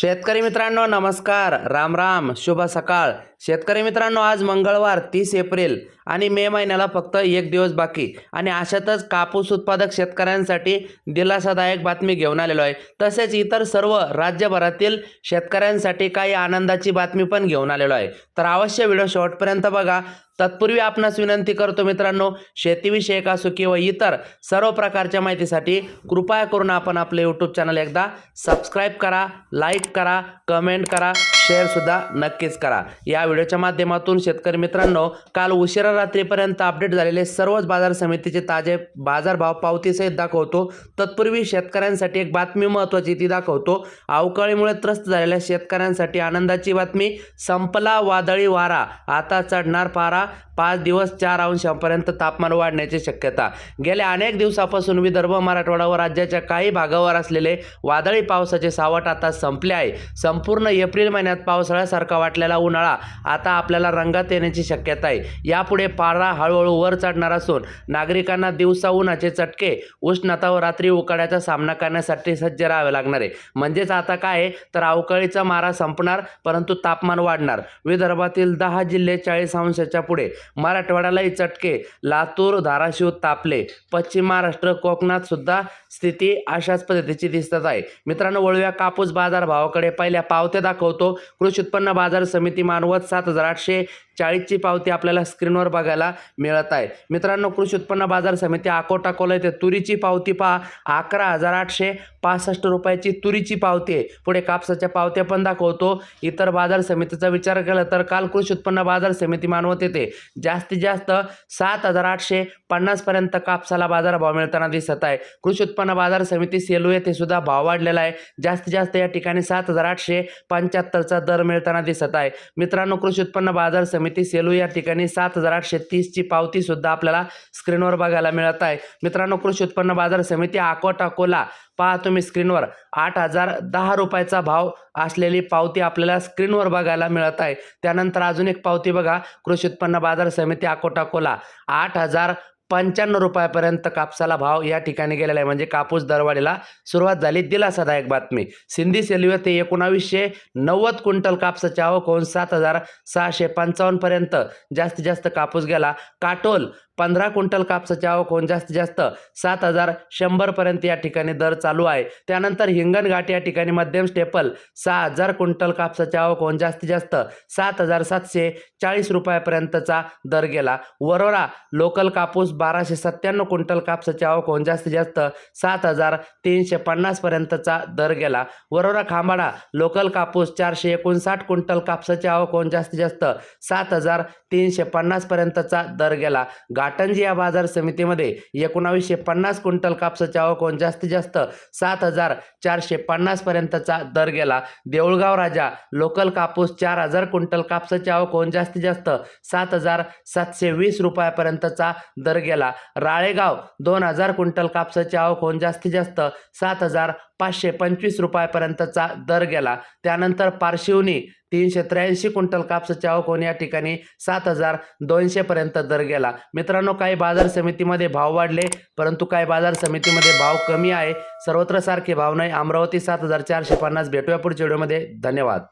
शेतकरी मित्रांनो नमस्कार. राम राम. शुभ सकाळ. शेतकरी मित्रांनो आज मंगळवार तीस एप्रिल आणि मे महिन्याला फक्त एक दिवस बाकी. आणि अशातच कापूस उत्पादक शेतकऱ्यांसाठी दिलासादायक बातमी घेऊन आलेलो आहे. तसेच इतर सर्व राज्यभरातील शेतकऱ्यांसाठी काही आनंदाची बातमी पण घेऊन आलेलो आहे. तर अवश्य व्हिडिओ शेवटपर्यंत बघा. तत्पूर्वी आपणास विनंती करतो मित्रांनो शेतीविषयक असो किंवा इतर सर्व प्रकारच्या माहितीसाठी कृपया करून आपण आपले यूट्यूब चॅनल एकदा सबस्क्राईब करा लाईक करा कमेंट करा. शेअरसुद्धा नक्कीच करा. या व्हिडिओच्या माध्यमातून शेतकरी मित्रांनो काल उशिरा रात्रीपर्यंत अपडेट झालेले सर्वच बाजार समितीचे ताजे बाजारभाव पावतीसहित दाखवतो. तत्पूर्वी शेतकऱ्यांसाठी एक बातमी महत्त्वाची ती दाखवतो. अवकाळीमुळे त्रस्त झालेल्या शेतकऱ्यांसाठी आनंदाची बातमी संपला वादळी वारा. आता चढणार पारा पाच दिवस चार अंशांपर्यंत तापमान वाढण्याची शक्यता. गेल्या अनेक दिवसापासून विदर्भ मराठवाडा व राज्याच्या काही भागावर असलेले वादळी पावसाचे सावट आता संपले आहे. संपूर्ण एप्रिल महिन्यात पावसाळ्यासारखा वाटलेला उन्हाळा आता आपल्याला रंगात येण्याची शक्यता आहे. यापुढे पारा हळूहळू वर चढणार असून नागरिकांना दिवसा उन्हाचे चटके उष्णता व रात्री उकाड्याचा सामना करण्यासाठी सज्ज राहावे लागणार आहे. म्हणजेच आता काय आहे? तर अवकाळीचा मारा संपणार परंतु तापमान वाढणार. विदर्भातील दहा जिल्हे चाळीस अंशाच्या पुढे. मराठवाड्यालाही चटके लातूर धाराशिव तापले. पश्चिम महाराष्ट्र कोकणात सुद्धा स्थिती अशाच पद्धतीची दिसत आहे. मित्रांनो वळूया कापूस बाजार भावाकडे पहिल्या पावत्या दाखवतो. कृषी उत्पन्न बाजार समिती मानवत सात हजार आठशे चाळीसची पावती आपल्याला स्क्रीनवर बघायला मिळत आहे. मित्रांनो कृषी उत्पन्न बाजार समिती अकोट अकोला येथे तुरीची पावती पहा. अकरा हजार आठशे पासष्ट रुपयाची तुरीची पावती आहे. पुढे कापसाच्या पावत्या पण दाखवतो. इतर बाजार समितीचा विचार केला तर काल कृषी उत्पन्न बाजार समिती मानवत येते जास्तीत जास्त सात हजार आठशे पन्नासपर्यंत कापसाला बाजारभाव मिळताना दिसत आहे. कृषी उत्पन्न बाजार समिती सेलू येथे सुद्धा भाव वाढलेला आहे. जास्तीत जास्त या ठिकाणी सात हजार आठशे पंच्याहत्तरचा दर मिळताना दिसत आहे. मित्रांनो कृषी उत्पन्न बाजार समिती सेलू या ठिकाणी सात हजार आठशे तीसची पावती सुद्धा आपल्याला स्क्रीनवर बघायला मिळत आहे. मित्रांनो कृषी उत्पन्न बाजार समिती आकोट अकोला पहा तुम्ही स्क्रीनवर आठ हजार दहा रुपयाचा भाव असलेली पावती आपल्याला स्क्रीनवर बघायला मिळत आहे. त्यानंतर अजून एक पावती बघा कृषी उत्पन्न बाजार समिती अकोटाकोला. आठ हजार पंच्याण्णव रुपयापर्यंत कापसाला भाव या ठिकाणी गेलेला आहे. म्हणजे कापूस दरवाढीला सुरुवात झाली. दिलासादायक बातमी. सिंधी सेल्वे ते एकोणावीसशे नव्वद क्विंटल कापसाची आवक होऊन सात हजार सहाशे पंचावन्नपर्यंत जास्तीत जास्त कापूस गेला. काटोल पंधरा क्विंटल कापसाची आवक होऊन जास्तीत जास्त सात हजार शंभरपर्यंत या ठिकाणी दर चालू आहे. त्यानंतर हिंगणघाट या ठिकाणी मध्यम स्टेपल सहा हजार क्विंटल कापसाची आवक होऊन जास्तीत जास्त सात हजार सातशे चाळीस रुपयापर्यंतचा दर गेला. वरोरा लोकल कापूस बाराशे सत्त्याण्णव क्विंटल कापसाची आवक होऊन जास्तीत जास्त सात हजार तीनशे पन्नासपर्यंतचा दर गेला. वरोरा खांबाडा लोकल कापूस चारशे एकोणसाठ क्विंटल कापसाची आवक होऊन जास्तीत जास्त सात हजार तीनशे पन्नासपर्यंतचा दर गेला. घाटंजी या बाजार समितीमध्ये एकोणावीसशे पन्नास क्विंटल कापसाची आवक होऊन जास्तीत जास्त सात हजार चारशे पन्नासपर्यंतचा दर गेला. देऊळगाव राजा लोकल कापूस चार हजार क्विंटल कापसाची आवक होऊन जास्तीत जास्त सात हजार सातशे वीस रुपयापर्यंतचा दर गेला. राळेगाव दोन हजार क्विंटल कापसाची आवक होऊन जास्तीत जास्त सात हजार पाचशे पंचवीस रुपयापर्यंतचा दर गेला. त्यानंतर पारशिवनी तीनशे त्र्याऐंशी क्विंटल कापसाची आवक होऊन या ठिकाणी सात हजार दोनशेपर्यंत दर गेला. मित्रांनो काही बाजार समितीमध्ये भाव वाढले परंतु काही बाजार समितीमध्ये भाव कमी आहे. सर्वत्र सारखे भाव नाही. अमरावती सात हजार चारशे पन्नास. भेटूया पुढच्या व्हिडिओमध्ये. धन्यवाद.